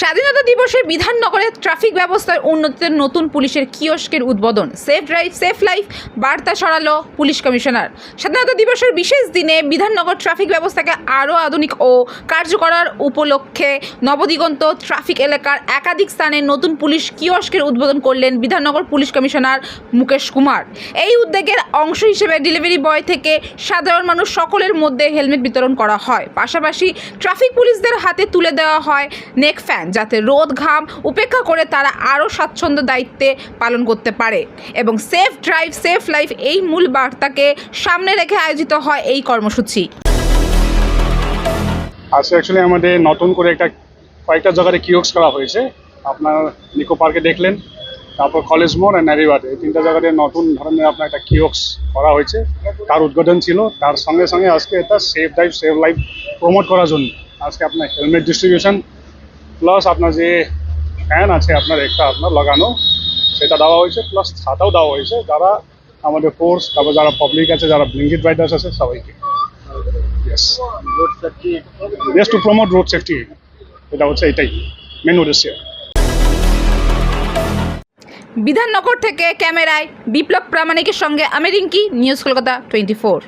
স্বাধীনতা দিবসে বিধাননগরে ট্রাফিক ব্যবস্থার উন্নতিতে নতুন পুলিশের কিয়স্কের উদ্বোধন। সেফ ড্রাইভ সেফ লাইফ বার্তা ছড়ালো পুলিশ কমিশনার। স্বাধীনতা দিবসের বিশেষ দিনে বিধাননগর ট্রাফিক ব্যবস্থাকে আরও আধুনিক ও কার্যকরার উপলক্ষে নবদিগন্ত ট্রাফিক এলাকার একাধিক স্থানে নতুন পুলিশ কিয়স্কের উদ্বোধন করলেন বিধাননগর পুলিশ কমিশনার মুকেশ কুমার। এই উদ্যোগের অংশ হিসেবে ডেলিভারি বয় থেকে সাধারণ মানুষ সকলের মধ্যে হেলমেট বিতরণ করা হয়। পাশাপাশি ট্রাফিক পুলিশদের হাতে তুলে দেওয়া হয় নেক ফ্যান যাতে রোদ ঘাম উপেক্ষা করে তারা আরও স্বাচ্ছন্দ্য দায়িত্বে পালন করতে পারে। এবং সেফ ড্রাইভ, সেফ লাইফ এই মূল বার্তাকে সামনে রেখে আয়োজিত হয় এই কর্মসূচি। আজকে অ্যাকচুয়ালি আমাদের নতুন করে একটা, কয়েকটা জায়গায় কিওক্স করা হয়েছে। আপনার নিকো পার্কে দেখলেন, তারপর কলেজ মোড় আর নারিবাটে এই তিনটা জায়গাতে নতুন ধরনের আপনার একটা কিওক্স করা হয়েছে। তার উদ্বোধন ছিল। তার সঙ্গে সঙ্গে আজকে এটা safe drive save life promote করার জন্য। আজকে আপনার হেলমেট ডিস্ট্রিবিউশন প্লাস আপনার যে ফ্যান আছে আপনার একটা আপনার লাগানো, সেটা দেওয়া হয়েছে। প্লাস ছাতাও দেওয়া হয়েছে। যারা আমাদের ফোর্স তারপর যারা পাবলিক আছে, যারা ব্লিঙ্কিট রাইডার্স আছে, সবাইকে। Yes to promote road safety এটা হচ্ছে এটাই মেন উদ্দেশ্য। বিধাননগর থেকে ক্যামেরায় বিপ্লব প্রামাণিকের সঙ্গে আমি Rinki, news Kolkata twenty four